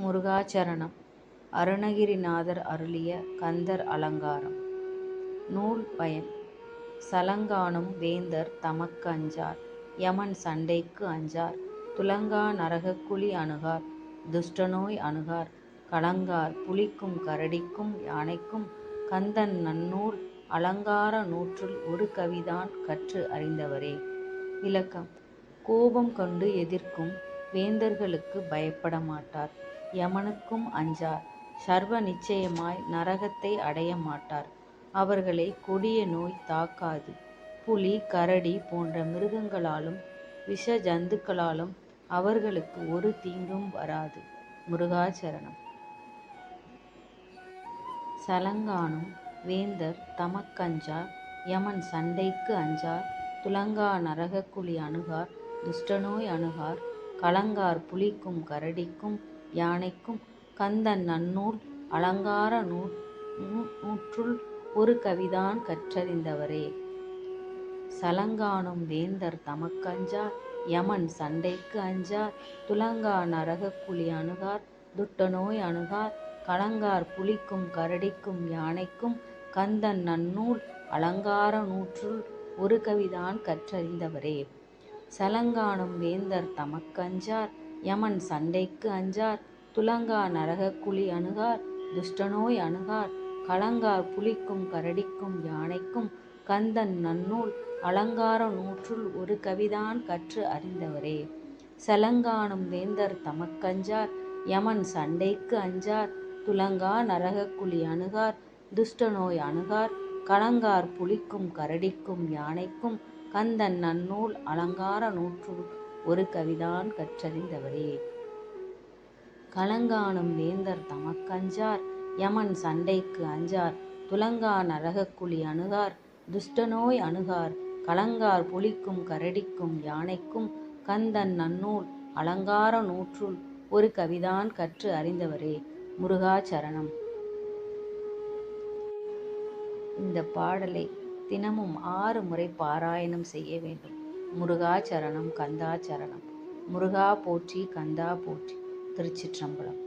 முருகாச்சரணம். அருணகிரிநாதர் அருளிய கந்தர் அலங்காரம். நூல் பயன். சலங்கானும் வேந்தர் தமக்கு அஞ்சார். யமன் சண்டைக்கு அஞ்சார். துலங்கா நரகக்குழி அணுகார். துஷ்டநோய் அணுகார். கலங்கார் புலிக்கும் கரடிக்கும் யானைக்கும் கந்தன் நன்னூல் அலங்கார நூற்றுள் ஒரு கவிதான் கற்று அறிந்தவரே. விளக்கம். கோபம் கொண்டு எதிர்க்கும் வேந்தர்களுக்கு பயப்பட மாட்டார். யமனுக்கும் அஞ்சார். சர்வ நிச்சயமாய் நரகத்தை அடைய மாட்டார். அவர்களை கொடிய நோய் தாக்காது. புலி கரடி போன்ற மிருகங்களாலும் விஷ ஜந்துக்களாலும் அவர்களுக்கு ஒரு தீங்கும் வராது. முருகாச்சரணம் சலங்கானும் வேந்தர் தமக்கஞ்சார் யமன் சண்டைக்கு அஞ்சார் துலங்கா நரகக்குழி அணுகார் துஷ்டநோய் அணுகார் கலங்கார் புலிக்கும் கரடிக்கும் யானைக்கும் கந்தன் நன்னூல் அலங்கார நூ நூற்றுள் ஒரு கவிதான் கற்றறிந்தவரே. சலங்கானும் வேந்தர் தமக்கஞ்சார் யமன் சண்டைக்கு அஞ்சார் துலங்கா நரகக்குழி அணுகார் அணுகார் துட்டநோய் அணுகார் கலங்கார் புலிக்கும் கரடிக்கும் யானைக்கும் கந்தன் நன்னூல் அலங்கார நூற்றுள் ஒரு கவிதான் கற்றறிந்தவரே. சலங்கானும் வேந்தர் தமக்கஞ்சார் யமன் சண்டைக்கு அஞ்சார். துலங்கா நரகக்குழி அணுகார். துஷ்டநோய் அணுகார். கலங்கார் புலிக்கும் கரடிக்கும் யானைக்கும் கந்தன் நன்னூல். அலங்கார நூற்றுள் ஒரு கவிதான் கற்று அறிந்தவரே. சலங்கானும் வேந்தர் தமக்கஞ்சார் யமன் சண்டைக்கு அஞ்சார். துலங்கா நரகக் குழி அணுகார். துஷ்டநோய் அணுகார். கலங்கார் புலிக்கும் கரடிக்கும் யானைக்கும் கந்தன் நன்னூல் அலங்கார நூற்றுள் ஒரு கவிதான் கற்றறிந்தவரே. கலங்கானும் வேந்தர் தமக்கஞ்சார் யமன் சண்டைக்கு அஞ்சார் துலங்கா நரகக்குழி அணுகார் துஷ்டநோய் அணுகார் கலங்கார் புலிக்கும் கரடிக்கும் யானைக்கும் கந்தன் நன்னூல் அலங்கார நூற்றுள் ஒரு கவிதான் கற்று அறிந்தவரே. முருகாச்சரணம் இந்த பாடலை தினமும் ஆறு முறை பாராயணம் செய்ய வேண்டும். முருகாச்சரணம் கந்தாச்சரணம். முருகா போற்றி கந்தா போற்றி. திருச்சிற்றம்பலம்.